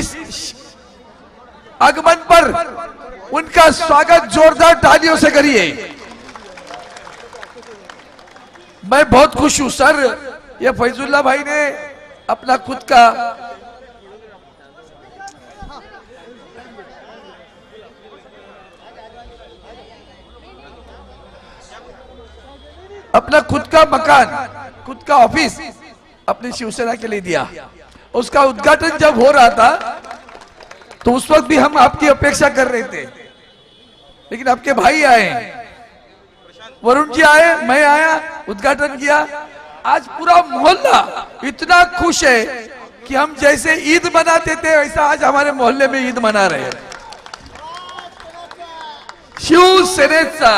इस आगमन पर उनका स्वागत जोरदार तालियों से करिए। मैं बहुत खुश हूँ, सर। ये फैजुल्ला भाई ने अपना खुद का अपना खुद का मकान, खुद का ऑफ़िस अपनी शिवसेना के लिए दिया। उसका उद्घाटन जब हो रहा था तो उस वक्त भी हम आपकी अपेक्षा कर रहे थे। लेकिन आपके भाई आए। वरुण जी आए, मैं आया, उद्घाटन किया। आज पूरा मोहल्ला इतना खुश है कि हम जैसे ईद मनाते थे, वैसा आज हमारे मोहल्ले में ईद मना रहे हैं। शिवसेनेचा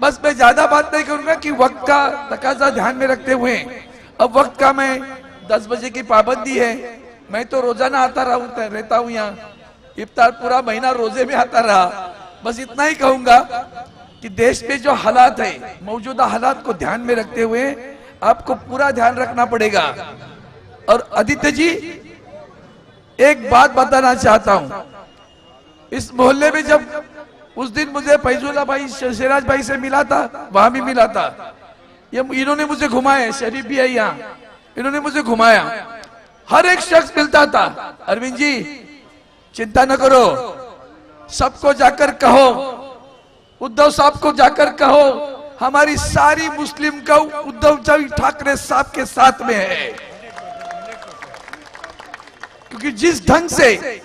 बस मैं ज़्यादा बात नहीं करूँगा कि वक्त का तकाजा ध्यान में रखते हुए। अब वक्त का मैं दस बजे की पाबंदी है। मैं तो रोज़ाना आता रहा रहता हूँ यहाँ। इफ्तार पूरा महीना रोज़े में आता रहा। बस इतना ही कहूँगा कि देश में जो हालात है, मौजूदा हालात को ध्यान में रखते हुए आपको पूरा ध्यान रखना पड़ेगा। और आदित्य जी, एक बात बताना चाहता हूँ। इस मोहल्ले में जब उस दिन मुझे फैजुल्ला भाई सिराज भाई से मिला था, वहाँ भी मिला था। ये इन्होंने मुझे घुमाया शरीफ भी है यहाँ। इन्होंने मुझे घुमाया। हर एक शख्स मिलता था। अरविंद जी, चिंता न करो। सबको जाकर कहो। उद्धव साहब को जाकर कहो। हमारी सारी मुस्लिम का उद्धव जी ठाकरे साहब के साथ में है। क्योंकि जिस ढंग से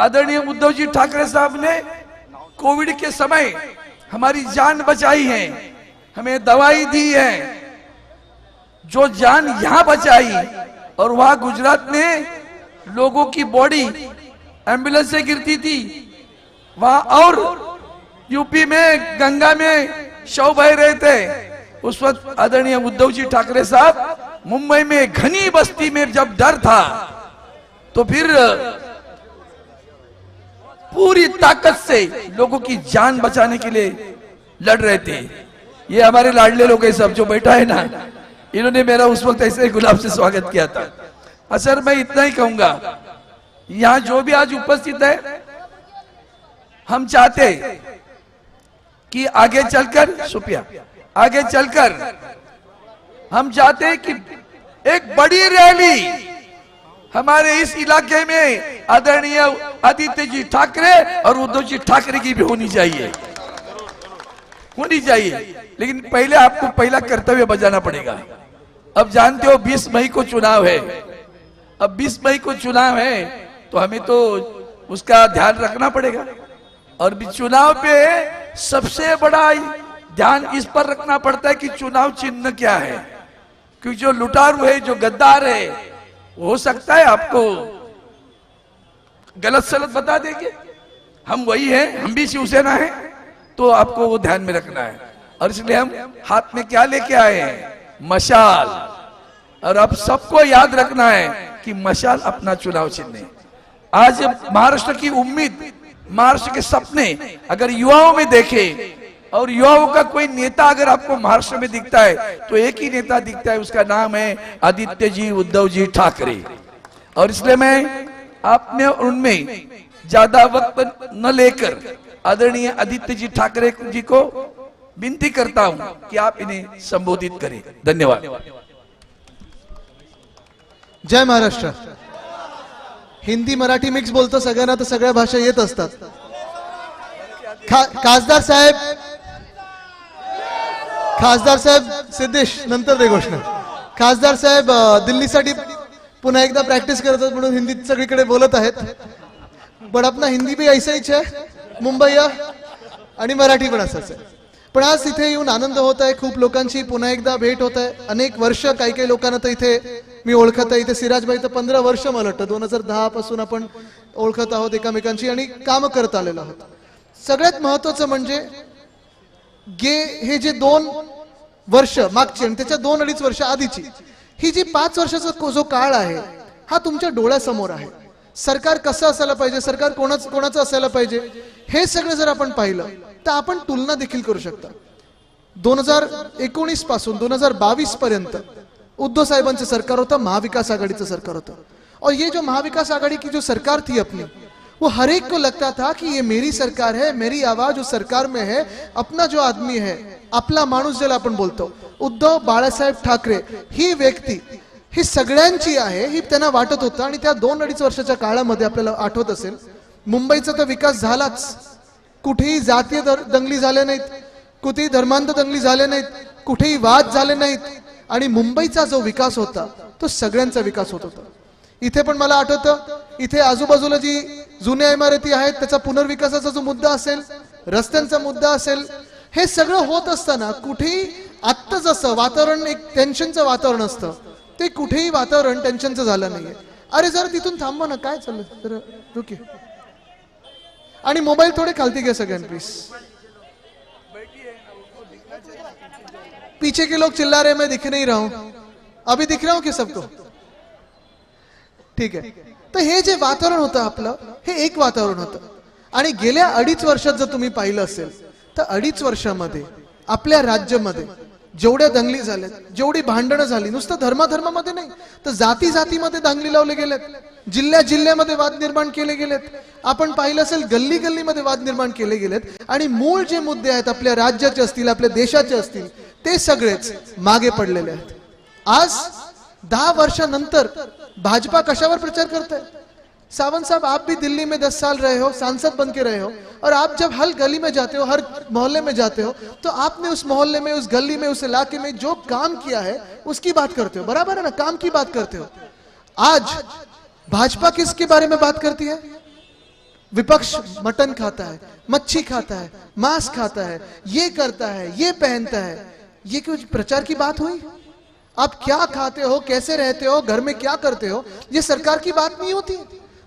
आदरणीय उद्धव जी ठाकरे साहब ने कोविड के समय हमारी जान बचाई है, हमें दवाई दी है जो जान यहाँ बचाई और वहाँ गुजरात में लोगों की बॉडी एंबुलेंस से गिरती थी, वहाँ और यूपी में, गंगा में शव बह रहे थे। उस वक्त आदरणीय उद्धव जी ठाकरे साहब, मुंबई में घनी बस्ती में जब डर था तो फिर पूरी ताकत से लोगों की जान बचाने के लिए लड़ रहे थे। ये हमारे लाडले लोग सब, जो बैठा है ना इन्होंने मेरा उस वक्त ऐसे गुलाब से स्वागत किया था। असर मैं इतना ही कहूँगा, यहाँ जो भी आज उपस्थित है, हम चाहते कि आगे चलकर सुपिया आगे चलकर हम चाहते हैं कि एक बड़ी रैली हमारे इस इलाके में आदरणीय आदित्य जी ठाकरे और उद्धव जी ठाकरे की भी होनी चाहिए। होनी चाहिए। लेकिन पहले आपको पहला कर्तव्य बजाना पड़ेगा। अब जानते हो 20 मई को चुनाव है। अब 20 मई को चुनाव है तो हमें तो उसका ध्यान रखना पड़ेगा। और चुनाव पे सबसे बड़ा ध्यान इस पर रखना पड़ता है कि चुनाव चिन्ह क्या है। क्योंकि जो लुटारू है, जो गद्दार है, हो सकता है आपको गलत सलत बता देंगे। हम वही हैं, हम भी शिवसेना है तो आपको वो ध्यान में रखना है। और इसलिए हम हाथ में क्या लेके आए हैं? मशाल। और अब सबको याद रखना है कि मशाल अपना चुनाव चिन्ह है। आज महाराष्ट्र की उम्मीद, महाराष्ट्र के सपने, अगर युवाओं में देखे, और युवाओं का कोई नेता अगर आपको महाराष्ट्र में दिखता है तो एक ही नेता दिखता है, उसका नाम है आदित्य जी उद्धव जी ठाकरे। और इसलिए मैं आपने उनमें ज़्यादा वक्त न लेकर आदरणीय आदित्य जी ठाकरे जी को विनती करता हूं कि आप इन्हें संबोधित करें। धन्यवाद। जय महाराष्ट्र। हिंदी मराठी मिक्स बोलतो सगळ्यांना तर सगळ्या भाषा येत असतात. खा- खासदार साहेब खासदार साहेब सिद्धेश नंतर दे घोषणा. खासदार साहेब दिल्लीसाठी पुन्हा एकदा प्रॅक्टिस करतात म्हणून हिंदीत सगळीकडे बोलत आहेत. पण आपला हिंदी बी ऐसा आहे मुंबई आणि मराठी पण असंच आहे. पण आज इथे येऊन आनंद होत आहे. खूप लोकांची पुन्हा एकदा भेट होत आहे. अनेक वर्ष काही काही लोकांना तर इथे मी ओळखत आहे. इथे सिराजबाई तर पंधरा वर्ष मला वाटतं. दोन हजार दहा पासून आपण ओळखत आहोत एकामेकांची आणि काम करत आलेलो आहोत. सगळ्यात महत्वाचं म्हणजे गे हे जे दोन वर्ष मागची आणि त्याच्या दोन अडीच वर्ष आधीची ही जी पाच वर्षाचा जो काळ आहे हा तुमच्या डोळ्यासमोर आहे. सरकार कसं असायला पाहिजे? सरकार कोणाच कोणाचं असायला पाहिजे? हे सगळं जर आपण पाहिलं तर आपण तुलना देखील करू शकता. दोन हजार एकोणीसपासून दोन हजार बावीस पर्यंत उद्धव साहेबांचं सरकार होतं महाविकास आघाडीचं सरकार होतं. और ये जो महाविकास आघाड़ी की जो सरकार थी अपनी वो हर एक को लगता था कि ये मेरी सरकार है मेरी आवाज उस सरकार में है अपना जो आदमी है आपला माणूस ज्याला आपण बोलतो. उद्धव बाळासाहेब ठाकरे ही व्यक्ती ही सगळ्यांची आहे ही त्यांना वाटत होतं. आणि त्या दोन अडीच वर्षाच्या काळामध्ये आपल्याला आठवत असेल मुंबईचा तर विकास झालाच. कुठेही जातीय दंगली झाल्या नाहीत कुठेही धर्मांत दंगली झाल्या नाहीत कुठेही वाद झाले नाहीत. आणि मुंबईचा जो विकास होता तो सगळ्यांचा विकास होत होता. इथे पण मला आठवतं इथे आजूबाजूला जी जुन्या इमारती आहेत त्याचा पुनर्विकासाचा जो मुद्दा असेल रस्त्यांचा मुद्दा असेल हे सगळं होत असताना कुठेही आत्ता जसं वातावरण एक टेन्शनचं वातावरण असतं ते कुठेही वातावरण टेन्शनचं झालं नाहीये. अरे जरा तिथून थांबव ना काय चाललं जरा रुकी. आणि मोबाईल थोडे खालती घ्या सगळ्यांनी प्लीज पीछे के लोग चिल्ला रहे मैं दिख नहीं रहा हूं। अभी दिख रहा हूं कि सबको ठीक आहे तर हे जे वातावरण होतं आपलं हे एक वातावरण होतं. आणि गेल्या अडीच वर्षात जर तुम्ही पाहिलं असेल तर अडीच वर्षामध्ये आपल्या राज्यामध्ये जेवढ्या दंगली झाल्यात जेवढी भांडणं झाली नुसतं धर्माधर्मामध्ये नाही तर जाती जातीमध्ये दांगली लावले गेलेत. जिल्ह्या जिल्ह्यामध्ये वाद निर्माण केले गेलेत. आपण पाहिलं असेल गल्ली गल्लीमध्ये वाद निर्माण केले गेलेत. आणि मूळ जे मुद्दे आहेत आपल्या राज्याचे असतील आपल्या देशाचे असतील ते सगळेच मागे पडलेले आहेत. आज दहा वर्षानंतर भाजपा कशावर प्रचार करत आहे सावंत साहब, आप भी दिल्ली में दस साल रहे हो, सांसद बन के रहे हो, और आप जब हर गली में जाते हो, हर मोहल्ले में जाते हो तो आपने उस मोहल्ले में, उस गली में, उस इलाके में जो काम किया है, उसकी बात करते हो। बराबर है ना? काम की बात करते हो। आज भाजपा किसके बारे में बात करती है? विपक्ष मटन खाता है, मच्छी खाता है, मांस खाता है, ये करता है, ये पहनता है। ये कुछ प्रचार की बात हुई? आप क्या खाते हो, कैसे रहते हो, घर में क्या करते हो? ये सरकार की बात नहीं होती।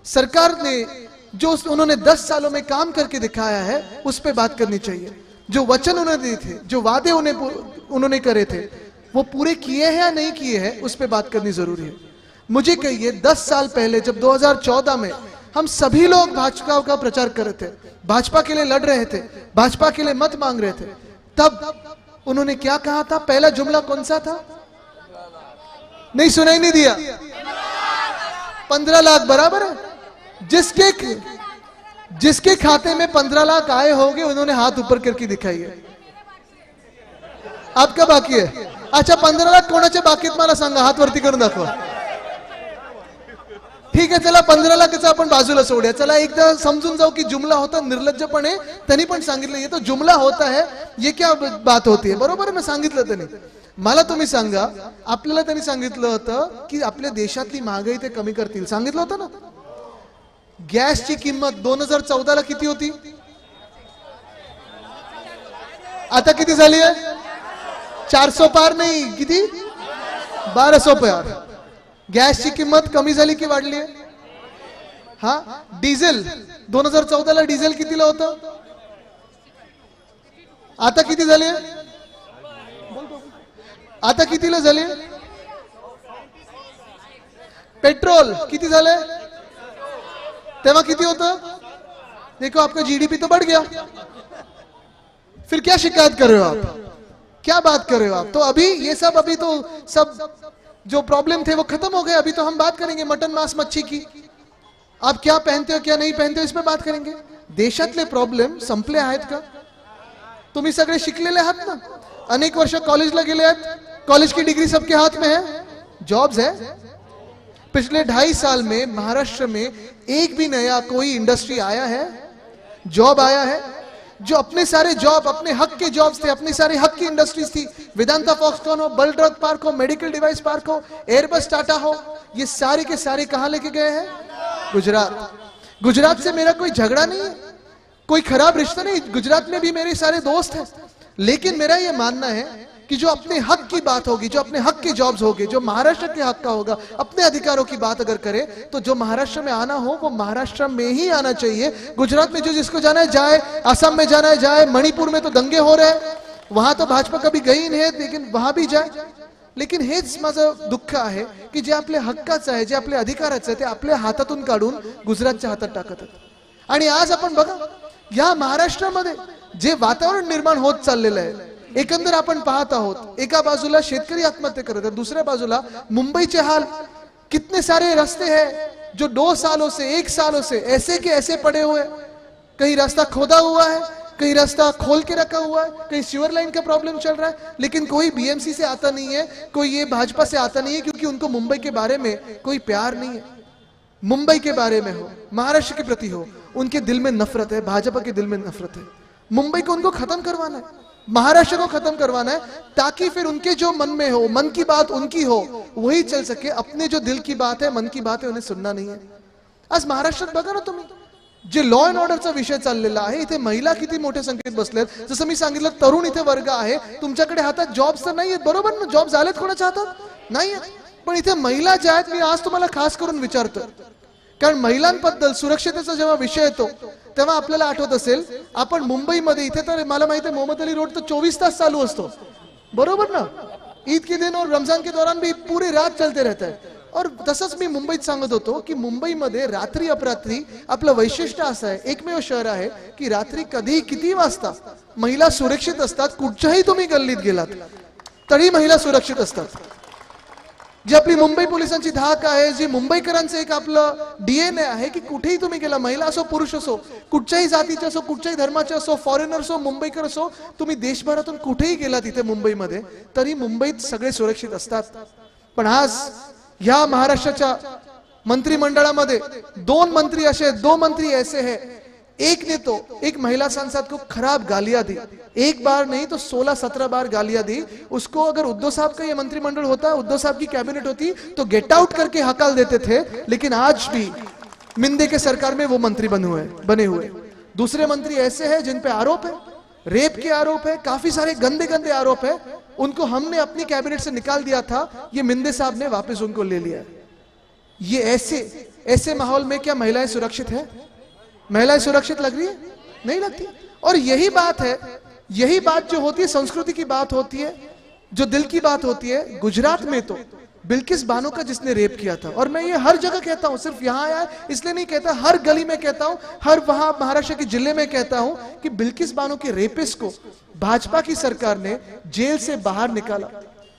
सरकार ने जो उन्होंने दस सालों में काम करके दिखाया है, उस पर बात करनी चाहिए। जो वचन उन्होंने दिए थे, जो वादे उन्हें उन्होंने करे थे, वो पूरे किए हैं या नहीं किए हैं, उस पर बात करनी ज़रूरी है। मुझे कहिए, दस साल पहले, जब 2014 में हम सभी लोग भाजपा का प्रचार कर रहे थे, भाजपा के लिए लड़ रहे थे, भाजपा के लिए मत मांग रहे थे, तब उन्होंने क्या कहा था? पहला जुमला कौन सा था? नहीं, सुनाई नहीं दिया। पंद्रह लाख बराबर है। जिसके जिसके खाते में पंद्रह लाख आए होंगे उन्होंने हाथ ऊपर करके दिखाई है। आपका बाकी आहे अच्छा पंधरा लाख कोणाच्या बाकीत मला सांगा हात वरती करून दाखवा। ठीक आहे चला पंधरा लाखाचा आपण बाजूला सोडूया. चला एकदा समजून जाऊ की जुमला होता निर्लज्जपणे त्यांनी पण सांगितलं ये तो जुमला होता है ये क्या बात होती है? बरोबर ना सांगितलं त्यांनी. मला तुम्ही सांगा आपल्याला त्यांनी सांगितलं होतं की आपल्या देशातली महागाई ते कमी करतील. सांगितलं होतं ना? गॅसची किंमत दोन हजार चौदाला किती होती? आता किती झाली आहे? चारसो पार नाही. किती? बाराशे पार. गॅसची किंमत कमी झाली की वाढली आहे? हा? डिझेल. दोन हजार चौदाला डिझेल कितीला होतं? आता किती झाले आता कितीला झाले पेट्रोल. किती झालंय तेव्हा किती होतं? देखो, आपका जीडीपी तो बढ़ गया। फिर क्या शिकायत कर रहे हो आप? क्या बात कर रहे हो आप? तो अभी ये सब, अभी तो सब जो प्रॉब्लम थे, वो खत्म हो गए। अभी तो हम बात करेंगे मटन मांस मच्छी की। आप क्या पहनते हो, क्या नहीं पहनते हो, इस पे बात करेंगे। देशातले प्रॉब्लेम संपले आहेत का? तुम्ही सगळे शिकलेले आहात ना? अनेक वर्ष कॉलेजला गेले आहेत. कॉलेज की डिग्री सबके हाथ में है. जॉब्स है. पिछले ढाई साल में महाराष्ट्र में एक भी नया कोई इंडस्ट्री आया है? जॉब आया है? जो अपने सारे जॉब अपने हक के जॉब्स थे, अपने सारे हक की इंडस्ट्रीज़ थी। वेदांता फॉक्सकॉन हो बल ड्रग पार्क हो मेडिकल डिवाइस पार्क हो एयरबस टाटा हो, ये सारे के सारे कहाँ लेके गए हैं? गुजरात। गुजरात से मेरा कोई झगड़ा नहीं है। कोई खराब रिश्ता नहीं, गुजरात में भी मेरे सारे दोस्त हैं। लेकिन मेरा ये मानना है कि जो अपने हक की बात होगी, जो अपने हक के जॉब्स होंगे, जो महाराष्ट्र के हक का होगा, अपने अधिकारों की बात अगर करे तो जो महाराष्ट्र में आना हो, वो महाराष्ट्र में ही आना चाहिए। गुजरात में जो जिसको जाना है, जाए। असम में जाना है, जाए। मणिपुर में तो दंगे हो रहे हैं। वहाँ तो भाजपा कभी गई नहीं है, लेकिन वहाँ भी जाए। लेकिन हेच माझं दुःख आहे की जे आपल्या हक्काचं आहे, जे आपल्या अधिकाराचं आहे, ते आपल्या हातातून काढून गुजरातच्या हातात टाकत आणि आज आपण बघा, या महाराष्ट्रामध्ये जे वातावरण निर्माण होत चाललेलं आहे एकंदर आपण पाहत आहोत, एका बाजूला शेतकरी आत्महत्या करत आहेत, दुसऱ्या बाजूला मुंबईचे हाल कितने सारे रास्ते हैं, जो दो सालों से, एक सालों से, ऐसे के ऐसे पड़े हुए कहीं रास्ता खोदा हुआ है, कहीं रास्ता खोल के रखा हुआ है, कहीं सीवर लाइन का प्रॉब्लम चल रहा है, लेकिन कोई बीएमसी से आता नहीं है, कोई ये भाजपा से आता नहीं है, क्योंकि उनको मुंबई के बारे में कोई प्यार नहीं है। मुंबई के बारे में हो, महाराष्ट्र के प्रति हो, उनके दिल में नफरत है, भाजपा के दिल में नफरत है। मुंबई को उनको खत्म करवाना है। महाराष्ट्र को खत्म करवाना है ताकि फिर उनके जो मन में हो, मन की बात उनकी हो, वही चल सके। अपने जो दिल की बात है, मन की बात है, उन्हें सुनना नाही आहे आज महाराष्ट्रात बघा ना तुम्ही। जे लॉ अँड ऑर्डरचा विषय चाललेला आहे, इथे महिला किती मोठ्या संख्येत बसलेत? जसं मी सांगितलं, तरुण इथे वर्ग आहे, तुमच्याकडे हातात जॉब्स तर नाहीयेत, बरोबर? ना जॉब झालेत कोणाच्या हातात? नाहीयेत. पण इथे महिला ज्या आहेत, मी आज तुम्हाला खास करून विचारतो कारण महिलांबद्दल सुरक्षतेचा जेव्हा विषय येतो तेव्हा आपल्याला आठवत असेल आपण मुंबईमध्ये इथे तर मला माहिती आहे मोहम्मद अली रोड तर चोवीस तास चालू असतो. बरोबर ना? ईद के दिन और रमजान के दौरान भी पूरी रात चलते रहता है. और तसंच मी मुंबईत सांगत होतो की मुंबईमध्ये रात्री अपरात्री आपलं वैशिष्ट्य असं आहे एकमेव शहर आहे की रात्री कधीही किती वाजता महिला सुरक्षित असतात कुठच्याही तुम्ही गल्लीत गेलात तरी महिला सुरक्षित असतात. जी आपली मुंबई पोलिसांची धाक आहे जी मुंबईकरांचं एक आपलं डीएनए आहे की कुठेही तुम्ही गेला महिला असो पुरुष असो कुठच्याही जातीचे असो कुठच्याही धर्माचे असो फॉरेनर असो मुंबईकर असो तुम्ही देशभरातून कुठेही गेला तिथे मुंबईमध्ये तरी मुंबईत सगळे सुरक्षित असतात. पण आज ह्या महाराष्ट्राच्या मंत्रिमंडळामध्ये दोन मंत्री असे दो मंत्री ऐसे हे एक ने तो एक महिला सांसद को खराब गालियाँ दी। एक बार नहीं तो सोलह सत्रह बार गालियाँ दी। उसको अगर उद्धव साहब का ये मंत्रिमंडल होता, उद्धव साहब की कैबिनेट होती तो गेट आउट करके हकाल देते थे, लेकिन आज भी मिंदे के सरकार में वो मंत्री बने हुए बने हुए। दूसरे मंत्री ऐसे हैं जिन पे आरोप है। रेप के आरोप है, काफ़ी सारे गंदे गंदे आरोप है। उनको हमने अपनी कैबिनेट से निकाल दिया था, ये मिंदे साहब ने वापस उनको ले लिया। ये ऐसे ऐसे माहौल में क्या महिलाएँ सुरक्षित है? महिलाएँ सुरक्षित लग रही है? नहीं लगती। और यही बात है, यही बात जो होती है, संस्कृति की बात होती है, जो दिल की बात होती है, गुजरात में तो बिल्किस बानो का जिसने रेप किया था। और मैं ये हर जगह कहता हूँ, सिर्फ़ यहाँ आया इसलिए नहीं कहता, हर गली में कहता हूँ, हर वहाँ महाराष्ट्र के ज़िले में कहता हूँ कि बिल्किस बानो के रेपिस को भाजपा की सरकार ने जेल से बाहर निकाला।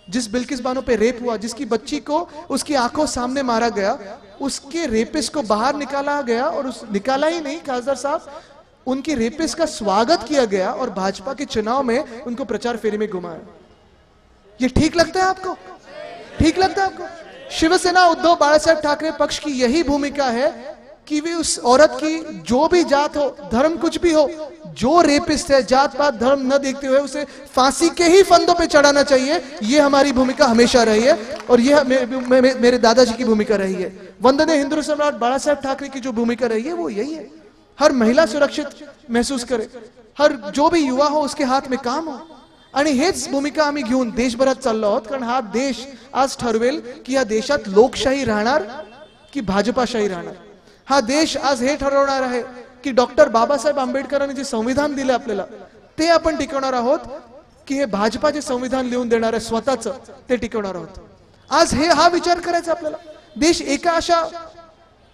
जिस बिल्किस बानो पे रेप हुआ, जिसकी बच्ची को उसकी आँखों सामने मारा गया, उसके रेपिस को बाहर निकाला गया और उस, निकाला ही नहीं, खासदार साहब। उनके रेपिस का स्वागत किया गया और भाजपा के चुनाव में उनको प्रचार फेरी में घुमाया। ये ठीक लगता है आपको? ठीक लगता है आपको? शिवसेना उद्धव बाळासाहेब ठाकरे पक्ष की यही भूमिका है कि वे उस औरत की जो भी जात हो धर्म कुछ भी हो जो रेपिस्ट है जात पात धर्म न देखते हुए उसे फांसी के ही फंदों पे चढ़ाना चाहिए ये हमारी भूमिका हमेशा रही है और यह मे, मे, मे, मेरे दादाजी की भूमिका रही है। वंदनीय हिंदू सम्राट बाला साहेब ठाकरे की जो भूमिका रही है वो यही है। हर महिला सुरक्षित महसूस करे हर जो भी युवा हो उसके हाथ में काम हो। आणि हेच भूमिका आम्ही घेऊन देशभरात चाललो आहोत कारण हा देश आज ठरवेल की या देशात लोकशाही राहणार की भाजपाशाही राहणार? हा देश आज हे ठरवणार आहे की डॉक्टर बाबासाहेब आंबेडकरांनी जे संविधान दिले आपल्याला ते आपण टिकवणार आहोत की हे भाजपा जे संविधान लिहून देणार आहे स्वतःच ते टिकवणार आहोत. आज हे हा विचार करायचा आपल्याला. देश एका अशा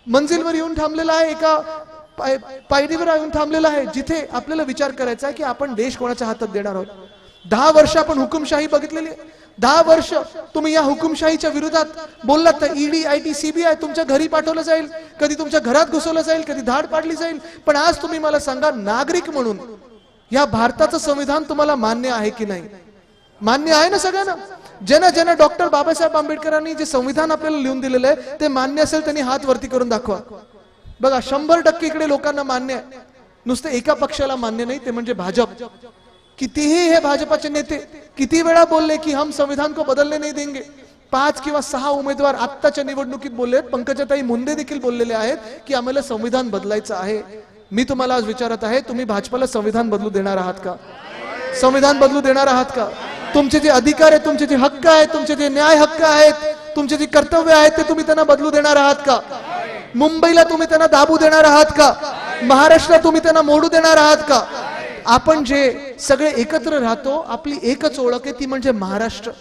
मंजिलवर येऊन थांबलेला आहे एका पाय- पायरीवर येऊन थांबलेला आहे जिथे आपल्याला विचार करायचा आहे की आपण देश कोणाच्या हातात देणार आहोत. दहा वर्ष आपण हुकुमशाही बघितलेली आहे. दहा वर्ष तुम्ही या हुकुमशाहीच्या विरोधात बोललात तर ईडी आय टी सीबीआय तुमच्या घरी पाठवलं जाईल. कधी तुमच्या घरात घुसवलं जाईल कधी धाड पाडली जाईल. पण आज तुम्ही मला सांगा नागरिक म्हणून या भारताचं संविधान तुम्हाला मान्य आहे की नाही? मान्य आहे ना सगळ्यांना? ज्यांना ज्यांना डॉक्टर बाबासाहेब आंबेडकरांनी जे संविधान आपल्याला लिहून दिलेलं आहे ते मान्य असेल त्यांनी हात वरती करून दाखवा. बघा शंभर टक्के इकडे लोकांना मान्य आहे. नुसतं एका पक्षाला मान्य नाही ते म्हणजे भाजप. कितीही हे भाजपाचे नेते किती वेळा बोलले की हम संविधान को बदलने नाही देंगे? पाच किंवा सहा उमेदवार आत्ताच्या निवडणुकीत बोलले पंकजाताई मुंडे देखील बोललेले आहेत की आम्हाला संविधान बदलायचं आहे. मी तुम्हाला आज विचारत आहे तुम्ही भाजपाला संविधान बदलू देणार आहात का? संविधान बदलू देणार आहात का? तुमचे जे अधिकार आहेत तुमचे जे हक्क आहेत तुमचे जे न्याय हक्क आहेत तुमचे जे कर्तव्य आहेत ते तुम्ही त्यांना बदलू देणार आहात का? मुंबईला तुम्ही त्यांना दाबू देणार आहात का? महाराष्ट्राला तुम्ही त्यांना मोडू देणार आहात का? आपण जे सगळे एकत्र राहतो आपली एकच ओळख आहे ती म्हणजे महाराष्ट्र.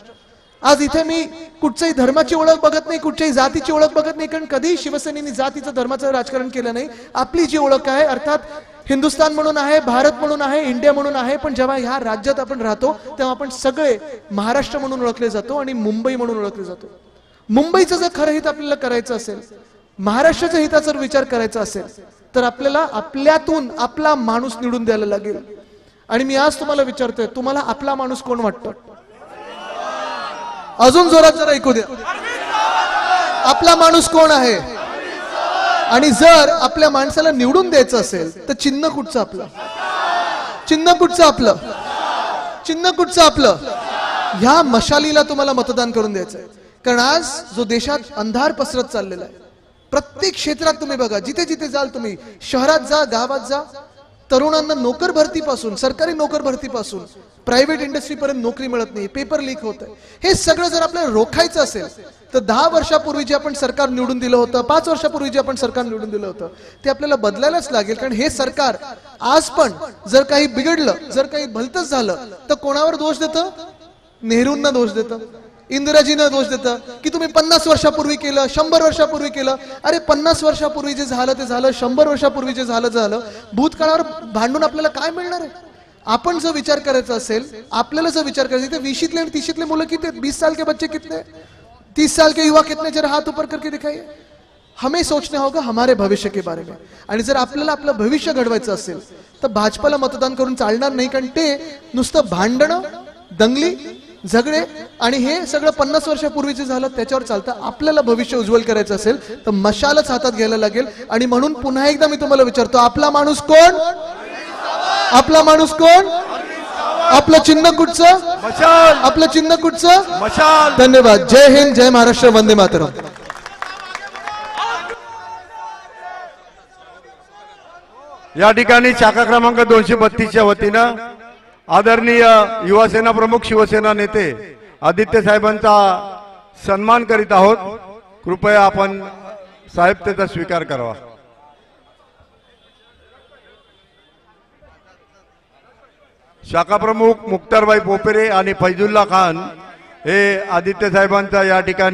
आज इथे मी कुठच्याही धर्माची ओळख बघत नाही कुठच्याही जातीची ओळख बघत नाही कारण कधीही शिवसेनेने जातीचं धर्माचं राजकारण केलं नाही. आपली जी ओळख आहे अर्थात हिंदुस्थान म्हणून आहे भारत म्हणून आहे इंडिया म्हणून आहे पण जेव्हा ह्या राज्यात आपण राहतो तेव्हा आपण सगळे महाराष्ट्र म्हणून ओळखले जातो आणि मुंबई म्हणून ओळखले जातो. मुंबईचं जर खरं हित आपल्याला करायचं असेल महाराष्ट्राच्या हिताचा जर विचार करायचा असेल तर आपल्याला आपल्यातून आपला माणूस निवडून द्यायला लागेल. आणि मी आज तुम्हाला विचारतोय तुम्हाला आपला माणूस कोण वाटतो? अजून जोरात जरा ऐकू द्या. आपला माणूस कोण आहे? आणि जर आपल्या माणसाला निवडून द्यायचं असेल तर चिन्ह कुठचं आपलं? चिन्ह कुठचं आपलं? चिन्ह कुठचं आपलं? ह्या मशालीला तुम्हाला मतदान करून द्यायचं आहे कारण आज जो देशात अंधार पसरत चाललेला आहे प्रत्येक क्षेत्रात तुम्ही बघा जिथे जिथे जाल तुम्ही शहरात जा गावात जा तरुणांना नोकर भरतीपासून सरकारी नोकर भरतीपासून प्रायव्हेट इंडस्ट्रीपर्यंत नोकरी मिळत नाही पेपर लीक होत आहे हे सगळं जर आपल्याला रोखायचं असेल तर दहा वर्षापूर्वी जे आपण सरकार निवडून दिलं होतं पाच वर्षापूर्वी जे आपण सरकार निवडून दिलं होतं ते आपल्याला बदलायलाच लागेल. कारण हे सरकार आज पण जर काही बिघडलं जर काही भलतच झालं तर कोणावर दोष देतं? नेहरूंना दोष देतं. इंदिराजीनं दोष देतं की तुम्ही पन्नास वर्षापूर्वी केलं शंभर वर्षापूर्वी केलं. अरे पन्नास वर्षापूर्वी जे झालं ते झालं शंभर वर्षापूर्वी जे झालं झालं. भूतकाळावर भांडून आपल्याला काय मिळणार आहे? आपण जर विचार करायचा असेल आपल्याला जर विचार करायचा ते वीशीतले आणि तीशीतले मुलं किती आहेत? बीस साल के बच्चे कितने तीस साल के युवा कितने जरा हाथ उपर करके दिखाई हमें सोचना होगा हमारे भविष्य के बारे में. आणि जर आपल्याला आपलं भविष्य घडवायचं असेल तर भाजपाला मतदान करून चालणार नाही कारण ते नुसतं भांडणं दंगली झगडे आणि हे सगळं पन्नास वर्षापूर्वीचे झालं त्याच्यावर चालतं. आपल्याला भविष्य उज्ज्वल करायचं असेल तर मशालच हातात घ्यायला लागेल. आणि म्हणून पुन्हा एकदा मी तुम्हाला विचारतो आपला माणूस कोण? आपला माणूस कोण? आपलं चिन्ह कुठचं? मशाल! आपलं चिन्ह कुठचं? मशाल! धन्यवाद. जय हिंद जय महाराष्ट्र वंदे मातरम. या ठिकाणी शाखा क्रमांक दोनशे बत्तीसच्या वतीनं आदरणीय युवासेना प्रमुख शिवसेना नेते आदित्य साहेबांचा सन्मान करीत आहोत. कृपया आपण साहेब त्याचा स्वीकार करावा. शाखा प्रमुख मुक्तारबाई पोपेरे आणि फैजुल्ला खान हे आदित्य साहेबांचा या ठिकाणी